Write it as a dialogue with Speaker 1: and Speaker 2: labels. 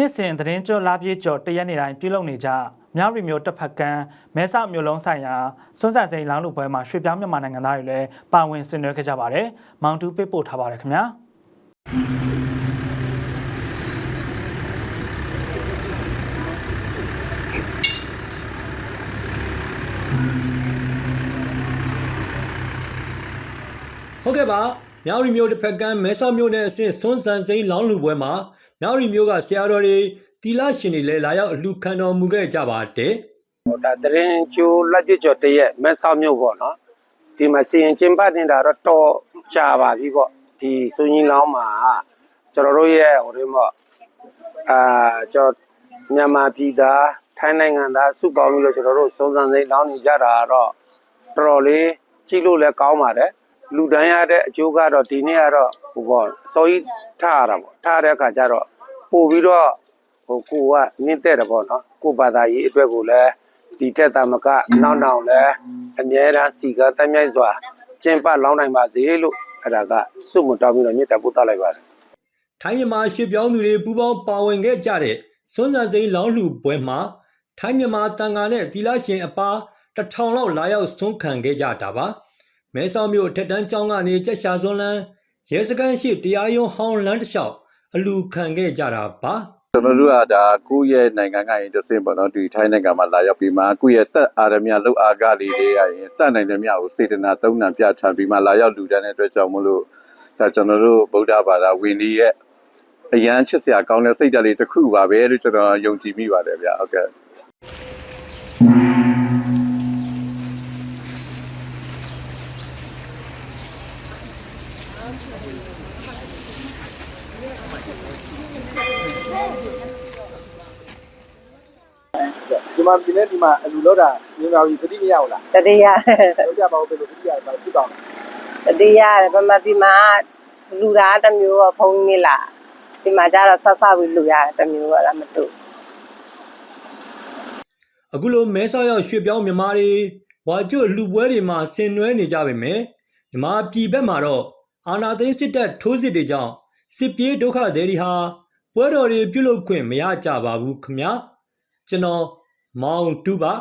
Speaker 1: နှစ်စဉ်သတင်းကြောလာပြေးကြော်တရက်နေတိုင်းပြုလုပ်နေကြမြရီမျိုးတစ်ဖက်ကန်းမဲဆောက်မျိုးလုံးဆိုင်ရာစွန်းဆန်စိန်လောင်းလူပွဲမှာရွှေပြောင်းမြန်မာနိုင်ငံသားတွေလည်းပါဝင်ဆင်နွှဲခဲ့ကြပါတယ်။မောင်တူပေးပို့ထားပါတယ်ခင်ဗျာ။
Speaker 2: ဟုတ်ကဲ့ပါမြောက်ရီမျိုးတစ်ဖက်ကမ်းမဲဆောက်မျိုးနဲ့အဆင့်စွန်းစံစိမ်းလောင်းလူပွဲမှာ မြောက်ရီမျိုးကဆရာတော်တွေတီလာရှင်တွေလည်းလာရောက်အလှခံတော်မူခဲ့ကြပါတယ်
Speaker 3: ဟိုဒါတရင်ကျိုးလက်ပြကျော်တရက်မဲဆောက်မြို့ပေါ့နော်ဒီမှာစီရင်ကျင်းပနေတာတော့တော်ကြာပါပြီပေါ့ဒီစုညင်းလောင်းမှာကျွန်တော်တို့ရဲ့ဟိုဒီမော့အာကျွန်တော်မြန်မာပြည်သားထိုင်းနိုင်ငံသားစုပေါင်းပြီးတော့ကျွန်တော်တို့စုံစမ်းစိမ်းလောင်းနေကြတာတော့တော်တော်လေးကြည့်လို့လည်းကောင်းပါတယ်လူတန်းရတဲ့အကျိုးကတော့ဒီနေ့ကတော့ ဟိုပေါ့စောကြီးထားရတာပေါ့ထားတဲ့အခါကျတော့ပို့ပြီးတော့ဟိုကိုကနင်းတဲ့တယ်ပေါ့နော်ကိုဘာသာရေးအတွက်ကိုလည်းဒီတက်တာမကနောက်နောက်လည်းအမြဲတမ်းစီကတမ်းမြိုက်စွာကျင်းပလောင်းနိုင်ပါစေလို့အဲ့ဒါကစွတ်မတောင်းပြီးတော့မြတ်တာပို့တလိုက်ပါတယ်
Speaker 2: ထိုင်းမြန်မာရွှေပြောင်းသူတွေပူးပေါင်းပါဝင်ခဲ့ကြတဲ့စွန်းစံစိမ်းလောင်းလူပွဲမှာထိုင်းမြန်မာတန်ဃာနဲ့တီလာရှင်အပါတစ်ထောင်လောက်လာရောက်ဆွန်းခံခဲ့ကြတာပါမဲဆောက်မြို့အထက်တန်းကျောင်းကနေကြက်ရှာစွန်းလန်း ရဲစခန်းရှိတရားရုံးဟောင်းလန်းတစ်လျှောက်အလူခံခဲ့ကြတာပါ
Speaker 4: ကျွန်တော်တို့ကဒါကိုယ့်ရဲ့နိုင်ငံကရင်တစ်စင်ပေါ့နော်ဒီထိုင်းနိုင်ငံမှာလာရောက်ပြီးမှကိုယ့်ရဲ့တက်အာရမြလောက်အားကလေးတွေရရင်တက်နိုင်တဲ့မြကိုစေတနာသုံးနာပြထန်ပြီးမှလာရောက်လူတန်းတဲ့အတွက်ကြောင့်မလို့ဒါကျွန်တော်တို့ဗုဒ္ဓဘာသာဝင်ဒီရဲ့အရန်ချစ်စရာကောင်းတဲ့စိတ်ဓာတ်လေးတစ်ခုပါပဲလို့ကျွန်တော်ယုံကြည်မိပါတယ်ဗျာဟုတ်ကဲ့
Speaker 5: ဒီမှာဒီနေ့ဒီမှာအလူလောက်တာမြင်ပါပြီသတိမရဘူးလား
Speaker 6: တတိယ
Speaker 5: လောက်ကြပါဦးဘယ်လိုသတိရပါဖြစ်တော့
Speaker 6: တတိယဗမာပြည်မှာလူသားတစ်မျိုးတော့ဘုံနေလားဒီမှာကျတော့ဆက်ဆောက်ပြီးလူရတစ်မျိုးတော့မတူ
Speaker 2: အခုလိုမဲဆောက်ရောက်ရွှေပြောင်းမြန်မာတွေဝါကျွတ်လူပွဲတွေမှာဆင်နွှဲနေကြပါမယ်မြန်မာပြည်ဘက်မှာတော့ အာနာသိန်းစစ်တပ်ထိုးစစ်တွေကြောင့်စစ်ပြေးဒုက္ခသည်တွေဟာပွဲတော်တွေပြုလုပ်ခွင့်မရကြပါဘူးခမညာကျွန်တော်မောင်တူပါ
Speaker 5: ဒ